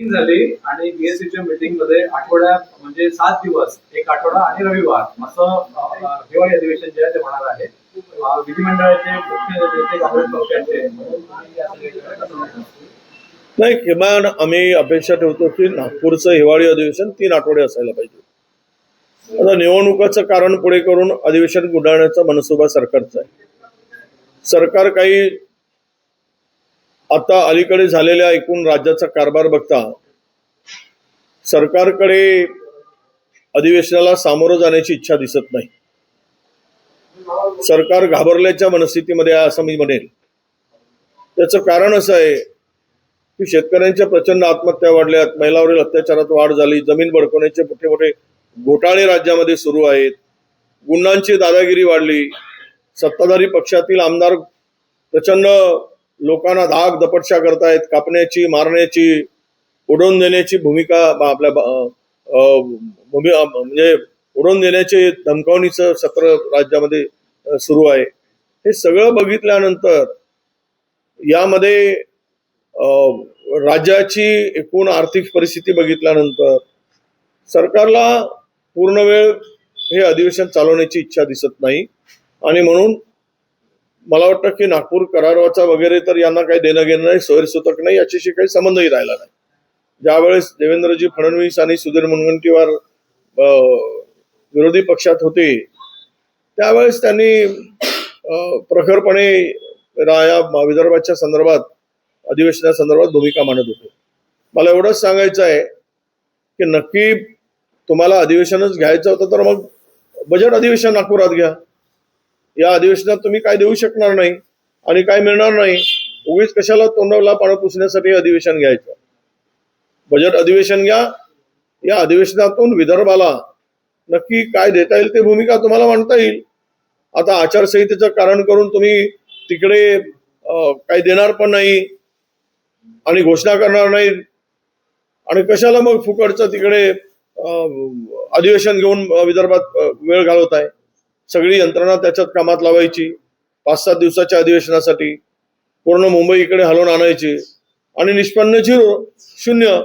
Meeting झाली आणि बीएससीच्या मीटिंगमध्ये आठवड्या म्हणजे सात दिवस एक आठवडा आणि रविवार असं हिवाळी अधिवेशन जे आहे ते होणार आहे. विधिमंडळाचे मुख्य नेते काँग्रेस पक्षाचे नाही किमान आम्ही अपेक्षा ठेवतो की नागपूरचं हिवाळी अधिवेशन तीन आठवडे असायला पाहिजे. आता निवडणुकाचं कारण पुढे करून अधिवेशन गुंडाळण्याचा मनसुबा सरकारचा आहे. सरकार काही आता अलीकडे झालेल्या एकूण राज्याचा कारभार बघता सरकारकडे अधिवेशनाला सामोरं जाण्याची इच्छा दिसत नाही. सरकार घाबरल्याच्या मनस्थितीमध्ये आहे असं मी म्हणेल त्याचं कारण असं आहे की शेतकऱ्यांच्या प्रचंड आत्महत्या वाढल्यात महिलावरील अत्याचारात वाढ झाली जमीन बडकवण्याचे मोठे मोठे घोटाळे राज्यामध्ये सुरू आहेत गुंडांची दादागिरी वाढली सत्ताधारी पक्षातील आमदार प्रचंड लोकांना धाक दपटशा करतायत कापण्याची मारण्याची उडवून देण्याची भूमिका आपल्या म्हणजे उडवून देण्याचे धमकावणीचं सत्र राज्यामध्ये सुरू आहे. हे सगळं बघितल्यानंतर यामध्ये राज्याची एकूण आर्थिक परिस्थिती बघितल्यानंतर सरकारला पूर्ण वेळ हे अधिवेशन चालवण्याची इच्छा दिसत नाही. आणि म्हणून मला वाटतं की नागपूर करारवाचा वगैरे तर यांना काही देणं घेणं नाही सोयरसूतक नाही याच्याशी काही संबंधही राहिला नाही. ज्यावेळेस देवेंद्रजी फडणवीस आणि सुधीर मुनगंटीवार विरोधी पक्षात होते त्यावेळेस त्यांनी प्रखरपणे रा- या विदर्भाच्या संदर्भात अधिवेशनासंदर्भात भूमिका मांडत होते. मला एवढंच सांगायचं आहे की नक्की तुम्हाला अधिवेशनच घ्यायचं होतं तर मग बजेट अधिवेशन नागपुरात घ्या. या अधिवेशनात तुम्ही काय देऊ शकणार नाही आणि काय मिळणार नाही उगीच कशाला तोंडाला पाणी पुसण्यासाठी अधिवेशन घ्यायचं? बजेट अधिवेशन घ्या. या अधिवेशनातून विदर्भाला नक्की काय देता येईल ते भूमिका तुम्हाला मांडता येईल. आता आचारसंहितेचं कारण करून तुम्ही तिकडे काही देणार पण नाही आणि घोषणा करणार नाही. आणि कशाला मग फुकटचं तिकडे अधिवेशन घेऊन विदर्भात वेळ घालवत आहे सगळी यंत्रणा त्याच्यात कामात लावायची. पाच सात दिवसाच्या अधिवेशनासाठी. पूर्ण मुंबई इकडे हलवून आणायची. आणि निष्पन्न शून्य